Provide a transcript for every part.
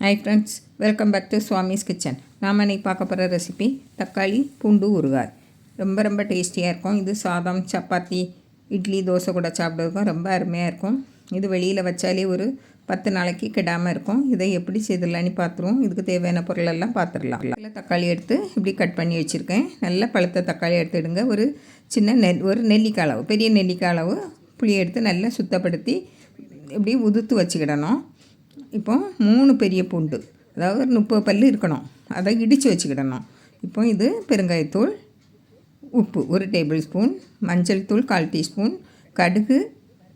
Hi friends welcome back to Swami's kitchen நாம் இன்னைக்கு பார்க்க போகிற ரெசிபி தக்காளி பூண்டு ஊறுகாய். ரொம்ப ரொம்ப டேஸ்டியாக இருக்கும். இது சாதம் சப்பாத்தி இட்லி தோசை கூட சாப்பிட்றதுக்கும் ரொம்ப அருமையாக இருக்கும். இது வெளியில் வச்சாலே ஒரு பத்து நாளைக்கு கெடாமல் இருக்கும். இதை எப்படி செய்திடலான்னு பார்த்துருவோம். இதுக்கு தேவையான பொருளெல்லாம் பார்த்துடலாம். நல்லா தக்காளி எடுத்து இப்படி கட் பண்ணி வச்சுருக்கேன். நல்ல பழுத்த தக்காளி எடுத்துடுங்க ஒரு சின்ன நெல் ஒரு நெல்லிக்காய் அளவு பெரிய நெல்லிக்காய் அளவு புளியை எடுத்து நல்லா சுத்தப்படுத்தி இப்படி உதுத்து வச்சுக்கிடணும். இப்போ மூணு பெரிய பூண்டு அதாவது ஒரு முப்பது பல் இருக்கணும். அதை இடித்து வச்சுக்கிடணும். இப்போ இது பெருங்காயத்தூள் உப்பு ஒரு டேபிள் ஸ்பூன் மஞ்சள் தூள் கால் டீஸ்பூன் கடுகு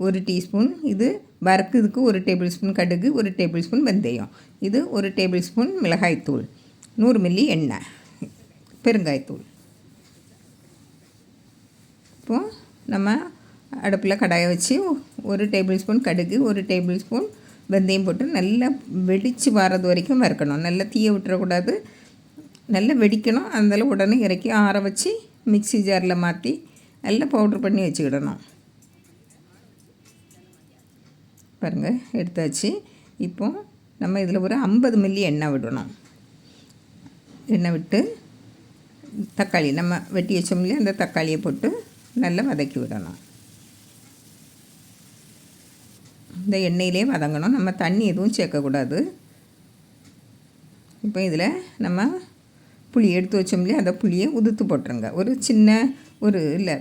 ஒரு டீஸ்பூன் இது வறுக்குதுக்கு ஒரு டேபிள் ஸ்பூன் கடுகு ஒரு டேபிள் ஸ்பூன் வெந்தயம். இது ஒரு டேபிள் ஸ்பூன் மிளகாய்த்தூள் நூறு மில்லி எண்ணெய் பெருங்காயத்தூள். இப்போது நம்ம அடுப்பில் கடாயை வச்சு ஒரு டேபிள் ஸ்பூன் கடுகு ஒரு டேபிள் ஸ்பூன் வெந்தயம் போட்டு நல்லா வெடித்து வர்றது வரைக்கும் வறுக்கணும். நல்லா தீயை விட்டுறக்கூடாது. நல்லா வெடிக்கணும். அதில் உடனே இறக்கி ஆற வச்சு மிக்சி ஜாரில் மாற்றி நல்லா பவுட்ரு பண்ணி வச்சுக்கிடணும். பாருங்கள் எடுத்தாச்சு. இப்போ நம்ம இதில் ஒரு ஐம்பது மில்லி எண்ணெய் விடணும். எண்ணெய் விட்டு தக்காளி நம்ம வெட்டி வச்சோம் இல்லையா அந்த தக்காளியை போட்டு நல்லா வதக்கி விடணும். இந்த எண்ணெயிலே வதங்கணும். நம்ம தண்ணி எதுவும் சேர்க்கக்கூடாது. இப்போ இதில் நம்ம புளி எடுத்து வச்சோம் இல்லையா? அந்த புளியை உதுத்து போட்டுருங்க. ஒரு சின்ன ஒரு இல்லை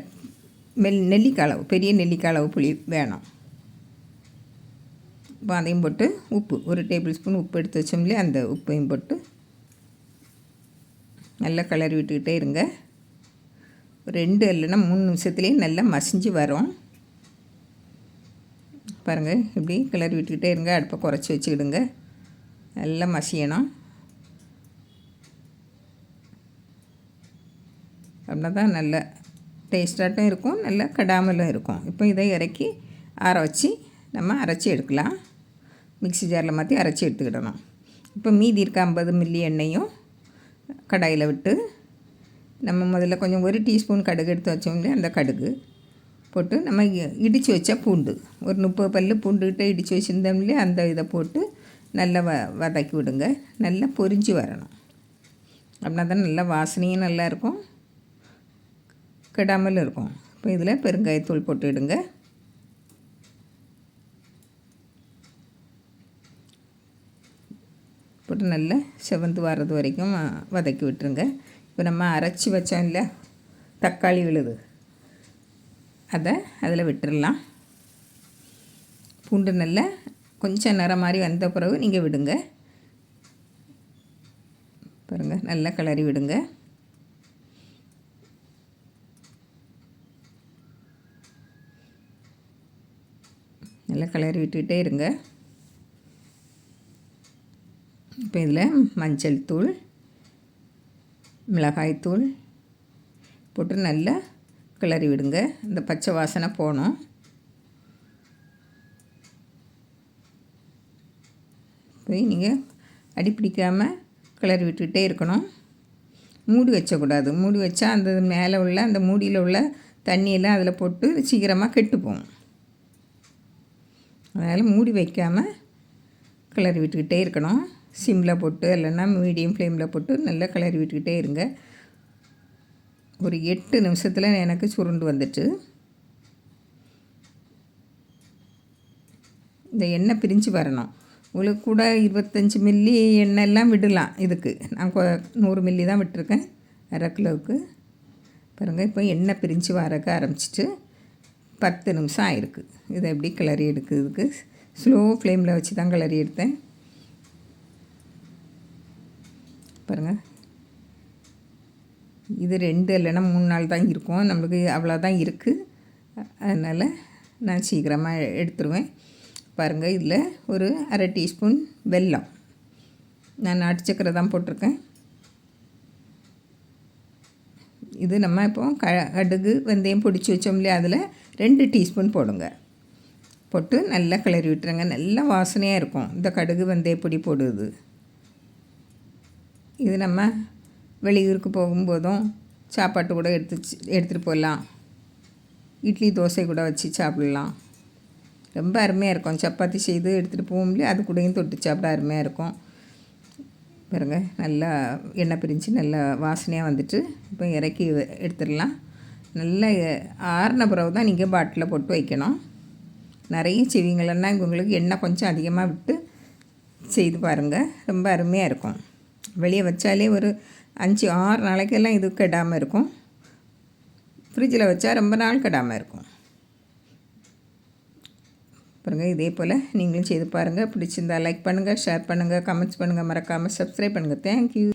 மெல் நெல்லிக்காய் அளவு பெரிய நெல்லிக்காய் அளவு புளி வேணும். இப்போ அதையும் போட்டு உப்பு ஒரு டேபிள் ஸ்பூன் உப்பு எடுத்து வச்சோம் இல்லையா? அந்த உப்பையும் போட்டு நல்லா கலர் விட்டுக்கிட்டே இருங்க. ரெண்டு இல்லைன்னா மூணு நிமிஷத்துலேயே நல்லா மசிஞ்சு வரும். பாருங்கள் இப்படி கிளறி விட்டுக்கிட்டே இருங்க. அடுப்பை குறைச்சி வச்சுக்கிடுங்க. நல்லா மசியணும். அப்படின்னா தான் நல்ல டேஸ்டாகட்டும் இருக்கும். நல்ல கடாமலும் இருக்கும். இப்போ இதை இறக்கி ஆற வச்சு நம்ம அரைச்சி எடுக்கலாம். மிக்சி ஜாரில் மாற்றி அரைச்சி எடுத்துக்கிடணும். இப்போ மீதி இருக்க ஐம்பது மில்லி எண்ணெயும் கடாயில் விட்டு நம்ம முதல்ல கொஞ்சம் ஒரு டீஸ்பூன் கடுகு எடுத்து வச்சோம் இல்லையா? அந்த கடுகு. போட்டு நம்ம இடித்து வச்ச பூண்டு. ஒரு முப்பது பல் பூண்டுக்கிட்ட இடித்து வச்சுருந்தோம் இல்லையா அந்த இதை போட்டு நல்லா வ வதக்கி விடுங்க. நல்லா பொரிஞ்சு வரணும். அப்படின்னா தான் நல்லா வாசனையும் நல்லாயிருக்கும் கெடாமல் இருக்கும். இப்போ இதில் பெருங்காயத்தூள் போட்டுவிடுங்க போட்டு நல்லா செவந்து வர்றது வரைக்கும் வதக்கி விட்டுருங்க. இப்போ நம்ம அரைச்சி வச்சோம் இல்லை தக்காளி விழுது. அதை அதில் விட்டுடலாம் பூண்டு நல்லா கொஞ்சம் நிறம் மாதிரி வந்த பிறகு நீங்கள் விடுங்க. பாருங்கள் நல்லா கிளறி விடுங்க. நல்லா கிளறி விட்டுக்கிட்டே இருங்க. இப்போ இதில் மஞ்சள் தூள் மிளகாய்த்தூள் போட்டு நல்லா கிளறி விடுங்க. இந்த பச்சை வாசனை போகணும். போய் நீங்கள் அடி பிடிக்காமல் கிளறி விட்டுக்கிட்டே இருக்கணும். மூடி வச்சக்கூடாது. மூடி வச்சா அந்த மேலே உள்ள அந்த மூடியில் உள்ள தண்ணியெல்லாம் அதில் போட்டு சீக்கிரமாக கெட்டு போகும் அதனால் மூடி வைக்காமல் கிளறி விட்டுக்கிட்டே இருக்கணும். சிம்மில் போட்டு இல்லைன்னா மீடியம் ஃப்ளேமில் போட்டு நல்லா கிளறி விட்டுக்கிட்டே இருங்க. ஒரு எட்டு நிமிஷத்தில் எனக்கு சுருண்டு வந்துட்டு இந்த எண்ணெய் பிரிஞ்சு வரணும். உங்களுக்கு கூட இருபத்தஞ்சி மில்லி எண்ணெய்லாம் விடலாம் இதுக்கு. நான் நூறு மில்லி தான் விட்டுருக்கேன் அரை கிலோவுக்கு. பாருங்கள் இப்போ எண்ணெய் பிரிஞ்சு வரக்க ஆரம்பிச்சிட்டு பத்து நிமிஷம் ஆயிருக்கு. இதை எப்படி கிளறி எடுக்கிறதுக்கு ஸ்லோ ஃப்ளேமில் வச்சு தான் கிளறி எடுத்தேன். பாருங்கள் இது ரெண்டு இல்லைன்னா மூணு நாள் தான் இருக்கும். நம்மளுக்கு அவ்வளோதான் இருக்குது அதனால் நான் சீக்கிரமாக எடுத்துருவேன். பாருங்கள் இதில் ஒரு அரை டீஸ்பூன் வெல்லம். நான் நாட்டு சக்கரை தான் போட்டிருக்கேன். இது நம்ம இப்போ க கடுகு வெந்தயம் பிடிச்சி வச்சோம் இல்லையா? அதில் ரெண்டு டீஸ்பூன் போடுங்க. போட்டு நல்லா கிளறி விட்டுருங்க. நல்லா வாசனையாக இருக்கும். இந்த கடுகு வெந்தய பொடி போடுது இது நம்ம வெளியூருக்கு போகும்போதும் சாப்பாட்டு கூட எடுத்து எடுத்துகிட்டு போகலாம் இட்லி தோசை கூட வச்சு சாப்பிட்லாம். ரொம்ப அருமையாக இருக்கும். சப்பாத்தி செய்து எடுத்துகிட்டு போகும் இல்லையா? அது கூடயும் தொட்டு சாப்பிட அருமையாக இருக்கும். பாருங்க நல்லா எண்ணெய் பிரிஞ்சு நல்லா வாசனையாக வந்துட்டு இப்போ இறக்கி வ- எடுத்துடலாம். நல்லா ஆறின பிறகு தான் நீங்கள் பாட்டிலில் போட்டு வைக்கணும். நிறைய செய்வீங்களன்னா உங்களுக்கு எண்ணெய் கொஞ்சம் அதிகமாக விட்டு செய்து பாருங்கள் ரொம்ப அருமையாக இருக்கும். வெளியே வச்சாலே ஒரு அஞ்சு ஆறு நாளைக்கெல்லாம் இது கெடாமல் இருக்கும். ஃப்ரிட்ஜில் வச்சா ரொம்ப நாள் கெடாமல் இருக்கும். பாருங்க இதே போல் நீங்களும் செய்து பாருங்கள் பிடிச்சிருந்தா லைக் பண்ணுங்கள் ஷேர் பண்ணுங்கள் கமெண்ட்ஸ் பண்ணுங்கள் மறக்காமல் சப்ஸ்கிரைப் பண்ணுங்கள் தேங்க்யூ